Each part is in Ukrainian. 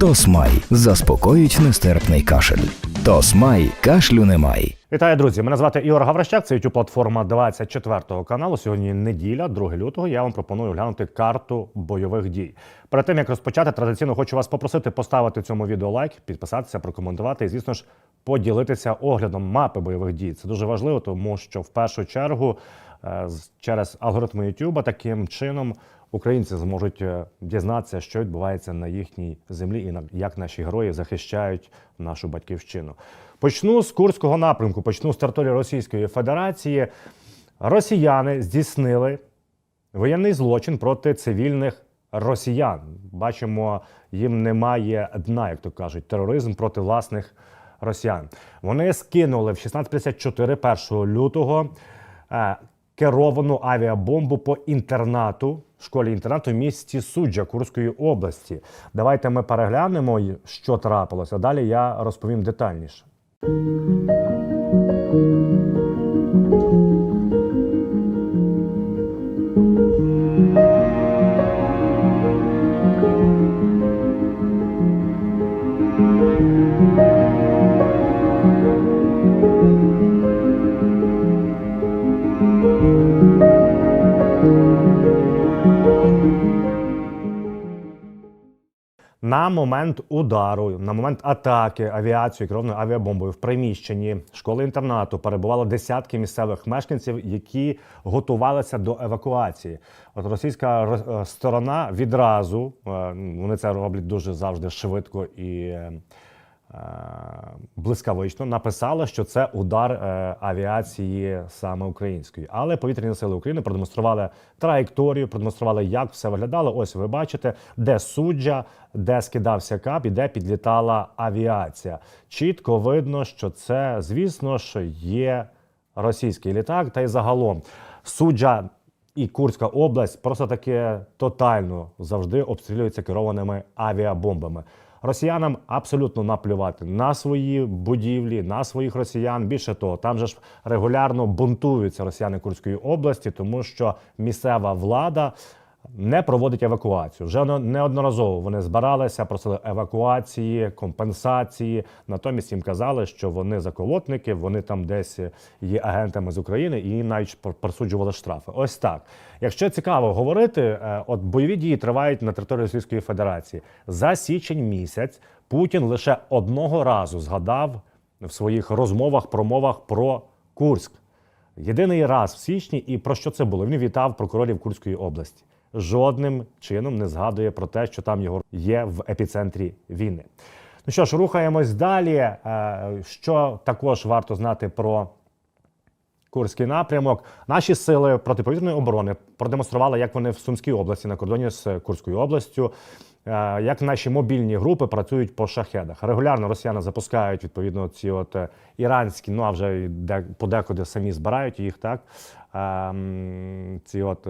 Тосмай заспокоїть нестерпний кашель. Тосмай кашлю немає. Вітаю, друзі! Мене звати Ігор Гаврищак. Це youtube платформа 24 каналу. Сьогодні неділя, 2 лютого. Я вам пропоную глянути карту бойових дій. Перед тим як розпочати, традиційно хочу вас попросити поставити цьому відео лайк, підписатися, прокоментувати і, звісно ж, поділитися оглядом мапи бойових дій. Це дуже важливо, тому що в першу чергу е, через алгоритми YouTube таким чином українці зможуть е, дізнатися, що відбувається на їхній землі і як наші герої захищають нашу батьківщину. Почну з Курського напрямку, почну з території Російської Федерації. Росіяни здійснили воєнний злочин проти цивільних росіян. Бачимо, їм немає дна, як то кажуть, тероризм проти власних росіян. Вони скинули в 16.54 1 лютого е, керовану авіабомбу по інтернату, школі інтернату в місті Суджа Курської області. Давайте ми переглянемо, що трапилося. Далі я розповім детальніше. На момент удару, на момент атаки авіацією керовною авіабомбою в приміщенні школи інтернату перебувало десятки місцевих мешканців, які готувалися до евакуації. От російська ро- е, сторона відразу е, вони це роблять дуже завжди швидко і. Е, блискавично написала, що це удар е, авіації саме української. Але повітряні сили України продемонстрували траєкторію, продемонстрували, як все виглядало. Ось ви бачите, де суджа, де скидався кап і де підлітала авіація. Чітко видно, що це, звісно ж, є російський літак, та й загалом суджа. І Курська область просто таки тотально завжди обстрілюється керованими авіабомбами. Росіянам абсолютно наплювати на свої будівлі, на своїх росіян. Більше того, там же ж регулярно бунтуються росіяни Курської області, тому що місцева влада не проводить евакуацію. Вже неодноразово вони збиралися, просили евакуації, компенсації. Натомість їм казали, що вони заколотники, вони там десь є агентами з України і навіть пр- присуджували штрафи. Ось так. Якщо цікаво говорити, е, от бойові дії тривають на території Російської Федерації. За січень місяць Путін лише одного разу згадав в своїх розмовах, промовах про Курськ. Єдиний раз в січні, і про що це було? Він вітав прокурорів Курської області. Жодним чином не згадує про те, що там його є в епіцентрі війни. Ну що ж, рухаємось далі. Е, Що також варто знати про Курський напрямок. Наші сили протиповітряної оборони продемонстрували, як вони в Сумській області на кордоні з Курською областю. е, Як наші мобільні групи працюють по шахедах. Регулярно росіяни запускають відповідно ці от е, іранські, ну а вже подекуди самі збирають їх, так ем, ці от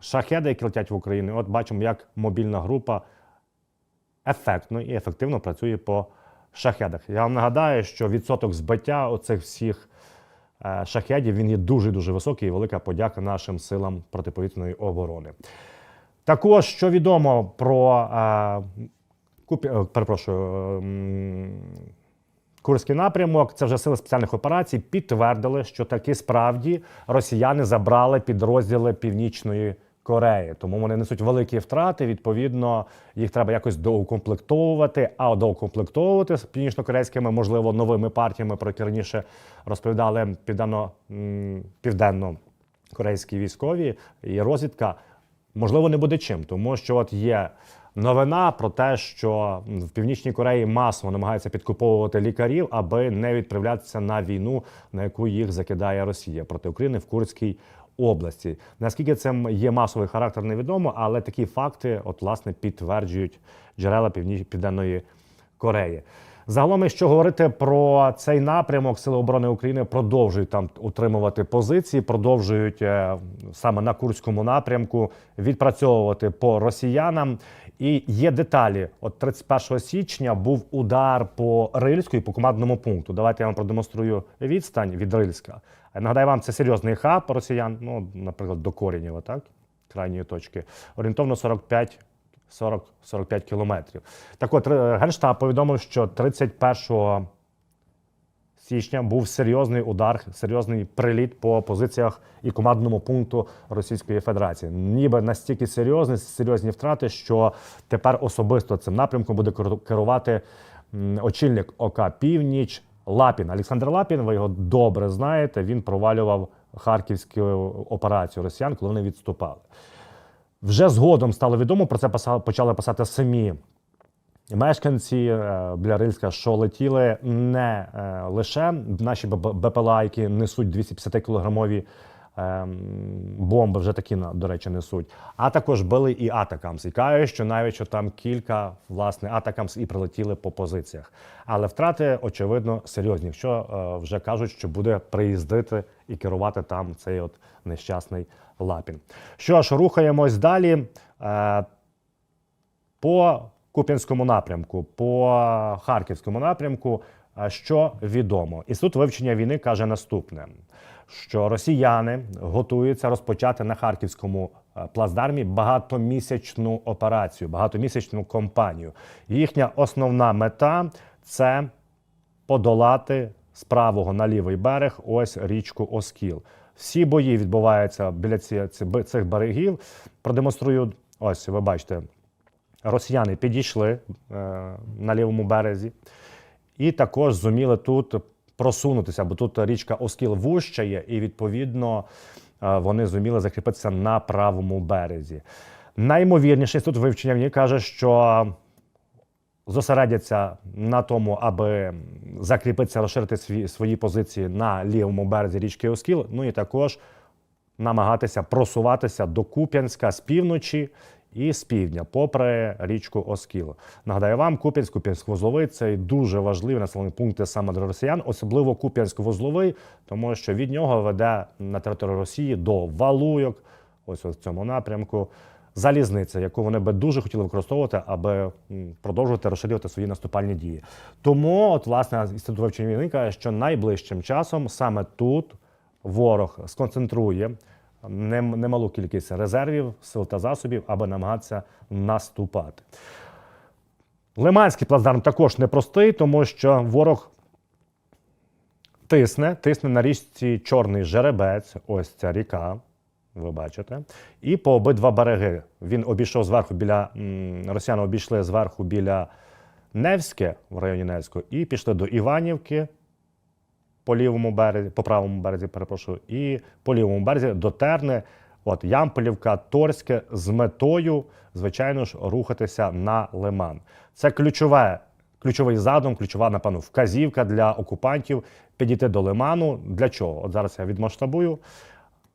шахеди, які летять в Україну. От бачимо, як мобільна група ефектно і ефективно працює по шахедах. Я вам нагадаю, що відсоток збиття оцих всіх е, шахедів він є дуже дуже високий. І велика подяка нашим силам протиповітряної оборони. Також що відомо про е, купі, е, перепрошую. е, Курський напрямок, це вже сили спеціальних операцій, підтвердили, що таки справді росіяни забрали підрозділи Північної Кореї. Тому вони несуть великі втрати. Відповідно, їх треба якось доукомплектовувати. А доукомплектовувати з північно-корейськими, можливо, новими партіями, про які раніше розповідали південно південно корейські військові і розвідка. Можливо, не буде чим, тому що от є новина про те, що в Північній Кореї масово намагаються підкуповувати лікарів, аби не відправлятися на війну, на яку їх закидає Росія проти України в Курській області. Наскільки це є масовий характер, невідомо, але такі факти, от власне, підтверджують джерела Північ... Південної Кореї. Загалом, якщо говорити про цей напрямок, Сили оборони України продовжують там утримувати позиції, продовжують е, саме на Курському напрямку відпрацьовувати по росіянам. І є деталі. От 31 січня був удар по Рильську і по командному пункту. Давайте я вам продемонструю відстань від Рильська. Нагадаю вам, це серйозний хаб росіян, ну, наприклад, до Корінєва, так? крайньої точки. Орієнтовно 45 40-45 кілометрів. Так от, е, Генштаб повідомив, що 31 січня був серйозний удар, серйозний приліт по позиціях і командному пункту Російської Федерації. Ніби настільки серйозні, серйозні втрати, що тепер особисто цим напрямком буде керу- керувати очільник ОК Північ Лапін. Олександр Лапін, ви його добре знаєте. Він провалював харківську операцію росіян, коли вони відступали. Вже згодом стало відомо, про це почали писати самі мешканці е, Блярильська, що летіли не е, лише наші БП- БПЛА, які несуть 250-кілограмові ем, бомби, вже такі, до речі, несуть, а також били і Атакамс. І кажуть, що навіть що там кілька власне Атакамс і прилетіли по позиціях. Але втрати, очевидно, серйозні. Якщо е, вже кажуть, що буде приїздити і керувати там цей от нещасний Лапін. Що ж, рухаємось далі. Е, по Куп'янському напрямку, по Харківському напрямку, що відомо? Інститут вивчення війни каже наступне: що росіяни готуються розпочати на харківському е, плацдармі багатомісячну операцію, багатомісячну кампанію. Їхня основна мета це подолати з правого на лівий берег ось річку Оскіл. Всі бої відбуваються біля цих берегів. Продемонструю, ось ви бачите, росіяни підійшли е, на лівому березі і також зуміли тут просунутися, бо тут річка Оскіл вущає, і відповідно е, вони зуміли закріпитися на правому березі. Наймовірніше тут вивчення мені каже, що зосередяться на тому, аби закріпитися, розширити свої, свої позиції на лівому березі річки Оскіл. Ну і також намагатися просуватися до Куп'янська з півночі і з півдня, попри річку Оскіл. Нагадаю вам, Куп'янськ, Куп'янськ-Вузловий це дуже важливі населені пункти саме для росіян, особливо Куп'янськ-Вузловий, тому що від нього веде на територію Росії до Валуйок, ось в цьому напрямку. Залізниця, яку вони би дуже хотіли використовувати, аби продовжувати розширювати свої наступальні дії. Тому, от, власне, інститут вивчення війни каже, що найближчим часом саме тут ворог сконцентрує немалу кількість резервів, сил та засобів, аби намагатися наступати. Лиманський плацдарм також непростий, тому що ворог тисне, тисне на річці Чорний Жеребець, ось ця ріка, ви бачите, і по обидва береги. Він обійшов зверху біля росіяни обійшли зверху біля Невське в районі Невського і пішли до Іванівки по лівому березі, по правому березі, перепрошую, і по лівому березі до Терни, от Ямполівка, Торське з метою, звичайно ж, рухатися на Лиман. Це ключове, ключовий задум, ключова, напевно, вказівка для окупантів підійти до Лиману. Для чого? От зараз я відмасштабую.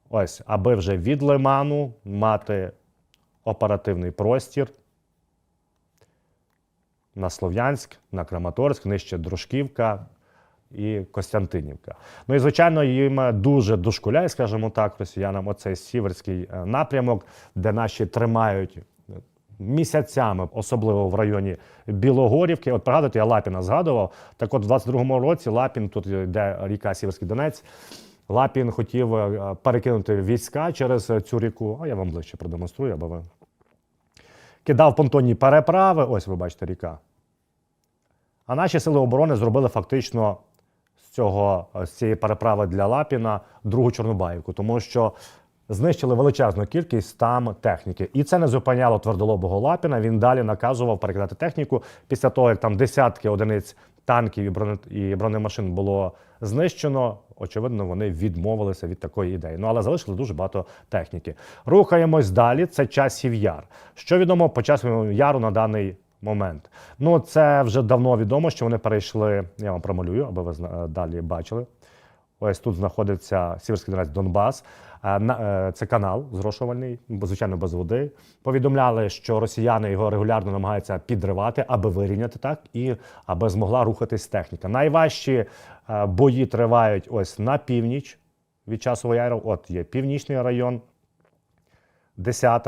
Ось, аби вже від Лиману мати оперативний простір на Слов'янськ, на Краматорськ, нижче Дружківка і Костянтинівка. Ну і звичайно, їм дуже дошкуляє, скажімо так, росіянам оцей сіверський е, напрямок, де наші тримають е, місяцями, особливо в районі Білогорівки. От пригадуєте, я Лапіна згадував. Так от, в 22-му році Лапін, тут йде ріка Сіверський Донець. Лапін хотів е, перекинути війська через е, цю ріку. А я вам ближче продемонструю, аби ви кидав понтонні переправи. Ось ви бачите ріка. А наші сили оборони зробили фактично цього з цієї переправи для Лапіна другу Чорнобаївку, тому що знищили величезну кількість там техніки. І це не зупиняло твердолобого Лапіна. Він далі наказував перекидати техніку після того, як там десятки одиниць танків і броне- і бронемашин було знищено. Очевидно, вони відмовилися від такої ідеї. Ну але залишили дуже багато техніки. Рухаємось далі. Це часів яр. Що відомо по часовому яру на даний момент? Ну це вже давно відомо, що вони перейшли. Я вам промалюю, аби ви зна- далі бачили. Ось тут знаходиться Сіверський Донець Донбас. Е, е, Це канал зрошувальний, звичайно, без води. Повідомляли, що росіяни його регулярно намагаються підривати, аби вирівняти так і аби змогла рухатись техніка. Найважчі е, бої тривають ось на північ від часового яру. От є північний район, 10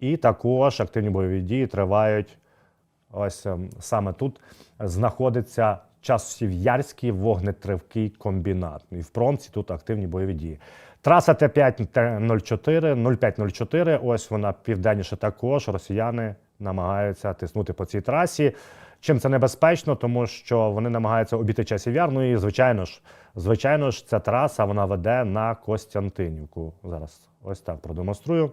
І також активні бойові дії тривають Ось ем, саме тут знаходиться Часів'ярський вогнетривкий комбінат. І в промці тут активні бойові дії. Траса Т5 Т04, 0504, ось вона південніше також. Росіяни намагаються тиснути по цій трасі. Чим це небезпечно, тому що вони намагаються обійти часів яр. Ну і звичайно ж, звичайно ж, ця траса вона веде на Костянтинівку. Зараз ось так продемонструю.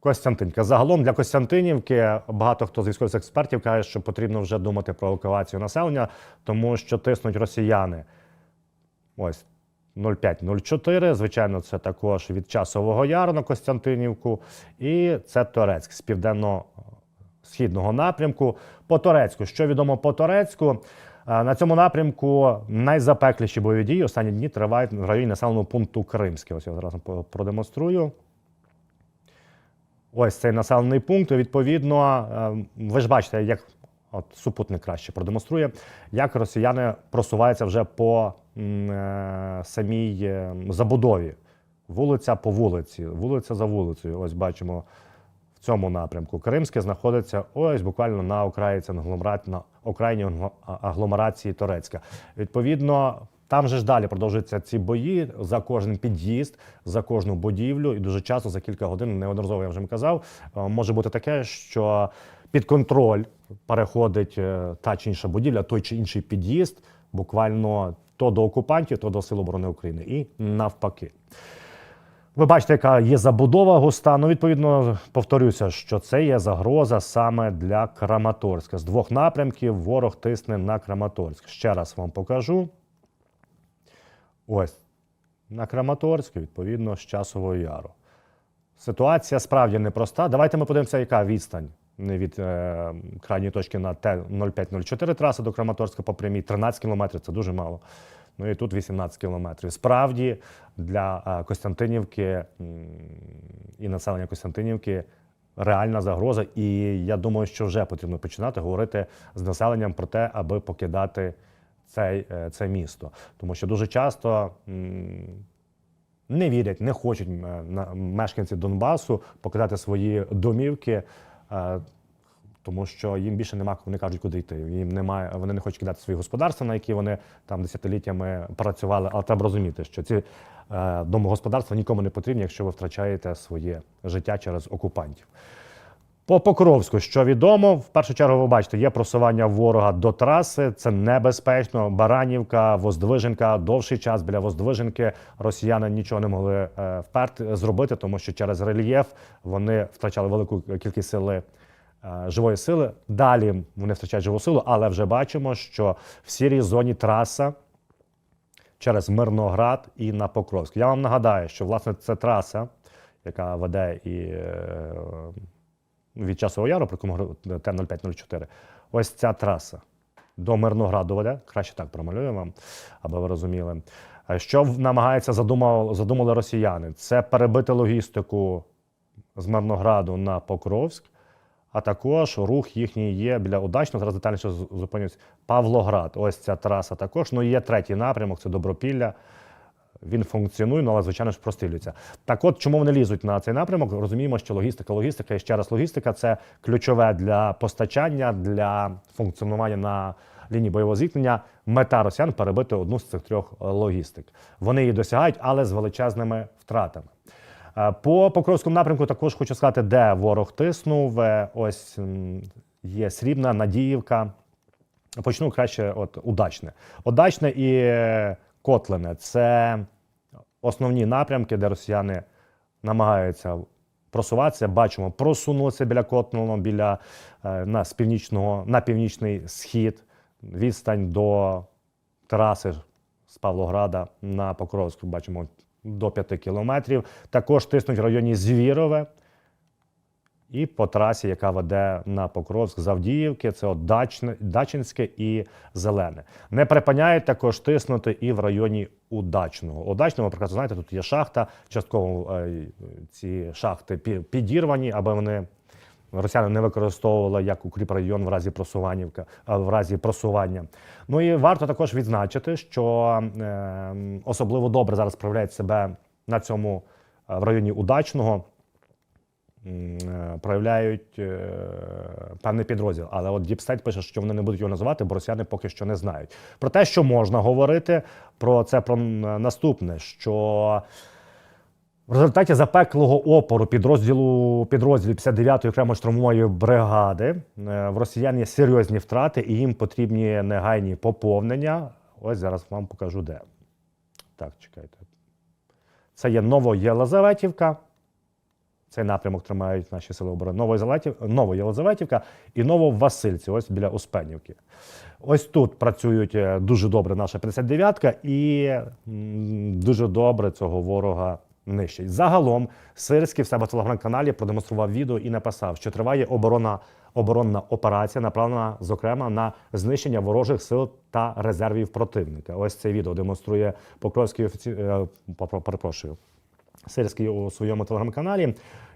Костянтинка. Загалом для Костянтинівки багато хто з військових експертів каже, що потрібно вже думати про евакуацію населення, тому що тиснуть росіяни. Ось 0504. Звичайно, це також від часового яру на Костянтинівку. І це Торецьк з південно-східного напрямку. По Торецьку. Що відомо по Торецьку? На цьому напрямку найзапекліші бойові дії останні дні тривають в районі населеного пункту Кримське. Ось я зараз продемонструю. Ось цей населений пункт. Відповідно, е, ви ж бачите, як от супутник краще продемонструє, як росіяни просуваються вже по е, самій е, забудові. Вулиця по вулиці, вулиця за вулицею. Ось бачимо в цьому напрямку. Кримське знаходиться ось буквально на окраїці на окраїні агломерації Торецька. Відповідно, там же ж далі продовжуються ці бої за кожен під'їзд, за кожну будівлю, і дуже часто за кілька годин, неодноразово я вже казав, е, може бути таке, що під контроль переходить е, та чи інша будівля, той чи інший під'їзд, буквально то до окупантів, то до Сил оборони України, і навпаки. Ви бачите, яка є забудова густа. Ну, відповідно, повторюся, що це є загроза саме для Краматорська. З двох напрямків ворог тисне на Краматорськ. Ще раз вам покажу. Ось на Краматорськ, відповідно, з часового яру. Ситуація справді непроста. Давайте ми подивимося, яка відстань від е, крайньої точки на Т-0504 траси до Краматорська по прямій 13 кілометрів це дуже мало. Ну і тут 18 кілометрів. Справді для е, Костянтинівки і населення Костянтинівки реальна загроза. І я думаю, що вже потрібно починати говорити з населенням про те, аби покидати цей, е, це місто. Тому що дуже часто. не вірять, не хочуть е, мешканці Донбасу покидати свої домівки, е, тому що їм більше нема, вони кажуть, куди йти. Їм немає, вони не хочуть кидати свої господарства, на які вони там десятиліттями працювали. Але треба розуміти, що ці домогосподарства нікому не потрібні, якщо ви втрачаєте своє життя через окупантів. По Покровську, що відомо, в першу чергу ви бачите, є просування ворога до траси. Це небезпечно. Баранівка, Воздвиженка. Довший час біля Воздвиженки росіяни нічого не могли е, вперти зробити, тому що через рельєф вони втрачали велику кількість сили. е, Живої сили. Далі вони втрачають живу силу, але вже бачимо, що в сірій зоні траса через Мирноград і на Покровськ. Я вам нагадаю, що власне це траса, яка веде і е, від часового яру, про говорив Т-0504. Ось ця траса до Мирнограду веде. Краще так промалюю вам, аби ви розуміли. Е, Що намагаються задумав, задумали росіяни? Це перебити логістику з Мирнограду на Покровськ, а також рух їхній є біля удачно. Зараз детальніше зупинюсь. Павлоград. Ось ця траса також. Ну є третій напрямок це Добропілля. Він функціонує, ну, але звичайно ж прострілюється. Так от, чому вони лізуть на цей напрямок? Розуміємо, що логістика, логістика і ще раз логістика це ключове для постачання, для функціонування на лінії бойового зіткнення. Мета росіян перебити одну з цих трьох е, логістик. Вони її досягають, але з величезними втратами. Е, По Покровському напрямку також хочу сказати, де ворог тиснув. Е, Ось є Срібна, Надіївка. Почну краще, от удачне. Удачне і Котлине це основні напрямки, де росіяни намагаються просуватися. Бачимо, просунутися біля Котлиного, біля е, на, з північного, на північний схід, відстань до траси з Павлограда на Покровську. Бачимо до 5 кілометрів. Також тиснуть в районі Звірове. І по трасі, яка веде на Покровськ з Авдіївки, це от Дачне, Дачинське і Зелене. Не припиняють також тиснути і в районі Удачного. Удачного, прекрасно знаєте, тут є шахта. Частково е, ці шахти пі- підірвані, аби вони росіяни не використовували як укріпрайон в разі просуванівка, в разі просування. Ну і варто також відзначити, що е, особливо добре зараз проявляють себе на цьому е, в районі Удачного е, проявляють е, певний підрозділ. Але от Діпстейт пише, що вони не будуть його називати, бо росіяни поки що не знають. Про те, що можна говорити, про це про наступне, що В результаті запеклого опору підрозділу підрозділів 59-ї окремої штурмової бригади е, в росіян є серйозні втрати, і їм потрібні негайні поповнення. Ось зараз вам покажу де. Так, чекайте. Це є Новоєлизаветівка. Цей напрямок тримають наші сили оборони. Новоєлизаветів- Новоєлизаветівка і Нововасильці, ось біля Успенівки. Ось тут працюють е, дуже добре наша 59-ка і дуже добре цього ворога нищить. Загалом Сирський в себе в телеграм-каналі продемонстрував відео і написав, що триває оборона, оборонна операція, направлена, зокрема, на знищення ворожих сил та резервів противника. Ось це відео демонструє Покровський офіці... е, перепрошую. Сирський у своєму телеграм-каналі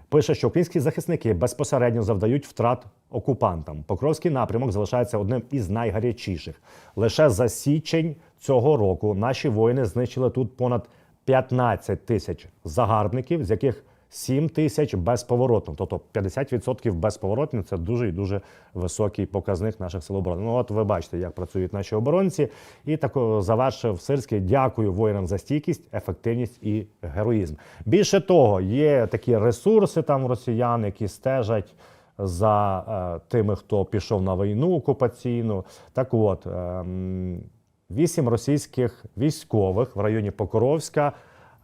пише, що українські захисники безпосередньо завдають втрат окупантам. Покровський напрямок залишається одним із найгарячіших. Лише за січень цього року наші воїни знищили тут понад 15 тисяч загарбників, з яких 7 тисяч безповоротно. Тобто 50% безповоротно це дуже і дуже високий показник наших сил оборони. Ну от ви бачите, як працюють наші оборонці. І тако завершив Сирський. Дякую воїнам за стійкість, ефективність і героїзм. Більше того, є такі ресурси там росіян, які стежать. За е, тими, хто пішов на війну окупаційну, так от ем, вісім російських військових в районі Покровська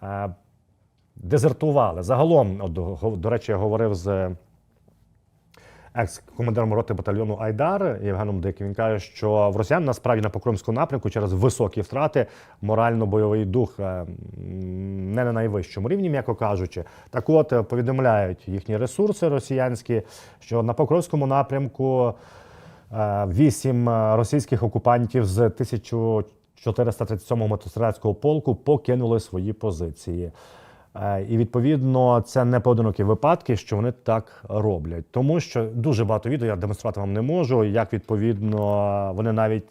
е, дезертували. Загалом, от, до речі, я говорив з екс-командиром роти батальйону Айдар Євгеном Диким. Він каже, що в росіян насправді на Покровському напрямку через високі втрати морально-бойовий дух е, не на найвищому рівні, м'яко кажучи. Так от е, повідомляють їхні ресурси росіянські, що на Покровському напрямку е, вісім російських окупантів з 1437-го мотострілецького полку покинули свої позиції. Е, І відповідно це не поодинокі випадки, що вони так роблять, тому що дуже багато відео я демонструвати вам не можу. Як відповідно вони навіть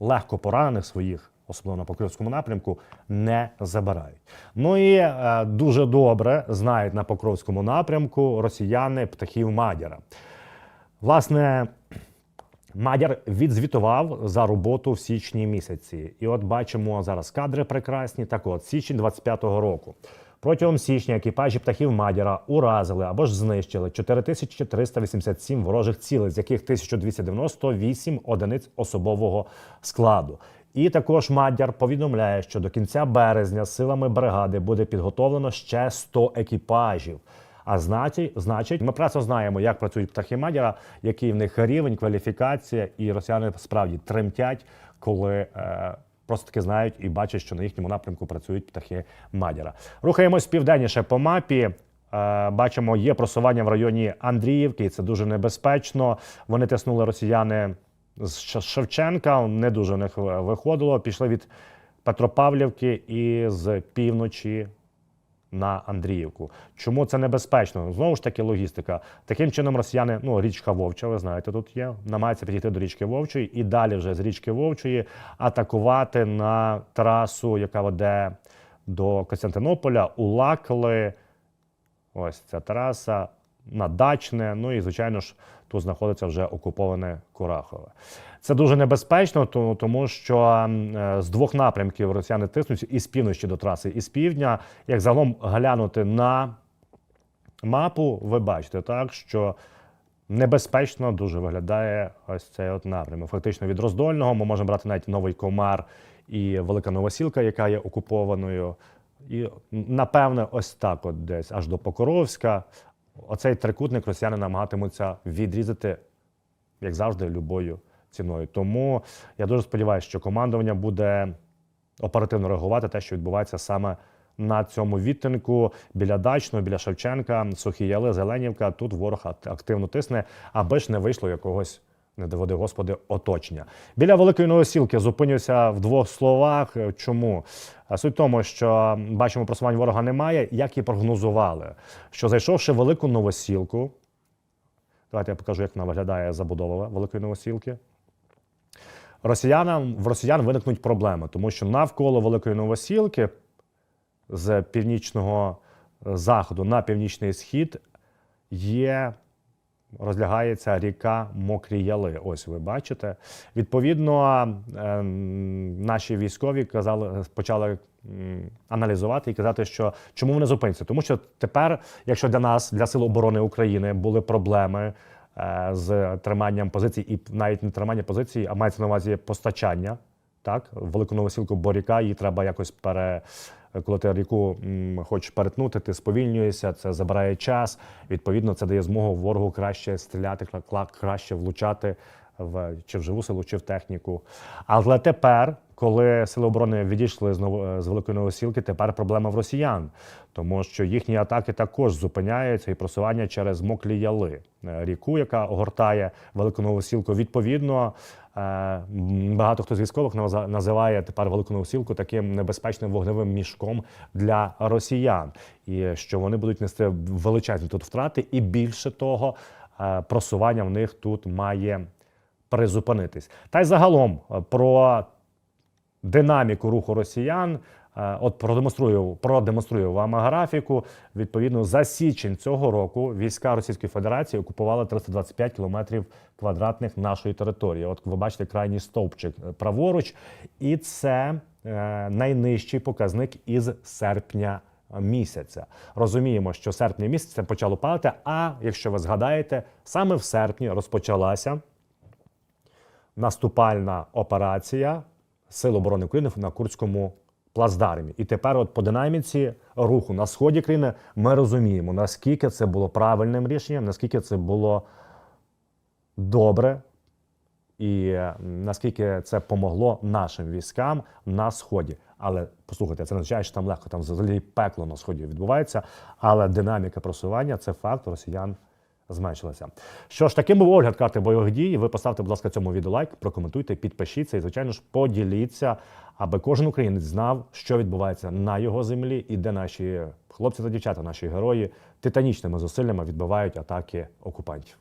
легко поранених своїх, особливо на Покровському напрямку, не забирають. Ну і е, дуже добре знають на Покровському напрямку росіяни птахів Мадяра. Власне, Мадяр відзвітував за роботу в січні місяці. І от бачимо зараз кадри прекрасні. Так от, січень 25-го року. Протягом січня екіпажі птахів Мадяра уразили або ж знищили 4387 ворожих цілей, з яких 1298 одиниць особового складу. І також Мадяр повідомляє, що до кінця березня силами бригади буде підготовлено ще 100 екіпажів. А значить, значить, ми прекрасно знаємо, як працюють птахи Мадяра, який в них рівень, кваліфікація, і росіяни справді тремтять, коли е, просто таки знають і бачать, що на їхньому напрямку працюють птахи Мадяра. Рухаємось південніше по мапі. Е, Бачимо, є просування в районі Андріївки, і це дуже небезпечно. Вони тиснули росіяни з Шевченка, не дуже у них виходило. Пішли від Петропавлівки і з півночі на Андріївку. Чому це небезпечно? Знову ж таки, логістика. Таким чином, росіяни, ну річка Вовча, ви знаєте, тут є, намагаються підійти до річки Вовчої і далі вже з річки Вовчої атакувати на трасу, яка веде до Костянтинополя, Улакли. Ось ця траса на Дачне. Ну і, звичайно ж, тут знаходиться вже окуповане Курахове. Це дуже небезпечно, то- тому що е, з двох напрямків росіяни тиснуть і з півночі до траси, і з півдня. Як загалом глянути на мапу, ви бачите, так що небезпечно дуже виглядає ось цей от напрямок. Фактично від роздольного ми можемо брати навіть новий комар і Велика Новосілка, яка є окупованою. І напевне, ось так, от десь аж до Покоровська. Оцей трикутник росіяни намагатимуться відрізати, як завжди, любою ціною. Тому я дуже сподіваюся, що командування буде оперативно реагувати те, що відбувається саме на цьому відтинку біля Дачного, біля Шевченка, Сухі Яли, Зеленівка. Тут ворог ак- активно тисне, аби ж не вийшло якогось. Не доведи господи, оточення. Біля великої новосілки зупинюся в двох словах. Е, Чому? Суть в тому, що бачимо, просувань ворога немає, як і прогнозували. Що зайшовши в велику новосілку, давайте я покажу, як вона виглядає забудова великої новосілки. Росіянам в росіян виникнуть проблеми, тому що навколо великої новосілки з північного заходу на північний схід є розлягається ріка Мокрі Яли. Ось ви бачите. Відповідно, ем, наші військові казали, почали аналізувати і казати, що чому вони зупиняться. Тому що тепер, якщо для нас, для Сил оборони України, були проблеми е, з триманням позицій, і навіть не тримання позицій, а мається на увазі постачання. Так, велику новосілку Боріка, її треба якось пере. Коли ти ріку хочеш перетнути, ти сповільнюєшся, це забирає час. Відповідно, це дає змогу ворогу краще стріляти, краще влучати в чи в живу силу, чи в техніку. Але тепер, коли сили оборони відійшли з з великої новосілки, тепер проблема в росіян, тому що їхні атаки також зупиняються і просування через моклі яли, Е, ріку, яка огортає велику новосілку. Відповідно, е, багато хто з військових називає тепер велику новосілку таким небезпечним вогневим мішком для росіян, і що вони будуть нести величезні тут втрати, і більше того, е, просування в них тут має призупинитись. Та й загалом е, про динаміку руху росіян. е, От продемонструю, продемонструю вам графіку. Відповідно, за січень цього року війська Російської Федерації окупували 325 кілометрів квадратних нашої території. От ви бачите крайній стовпчик е, праворуч, і це е, найнижчий показник із серпня місяця. Розуміємо, що серпня місяця почало падати. А якщо ви згадаєте, саме в серпні розпочалася наступальна операція Сил оборони України на Курському плацдармі. І тепер, от по динаміці руху на сході країни, ми розуміємо, наскільки це було правильним рішенням, наскільки це було добре, і е, наскільки це помогло нашим військам на сході. Але послухайте, це не означає, що там легко, там взагалі пекло на сході відбувається. Але динаміка просування це факт росіян зменшилася. Що ж, таким був огляд карти бойових дій. Ви поставте, будь ласка, цьому відео лайк, прокоментуйте, підпишіться і, звичайно ж, поділіться, аби кожен українець знав, що відбувається на його землі і де наші хлопці та дівчата, наші герої титанічними зусиллями відбивають атаки окупантів.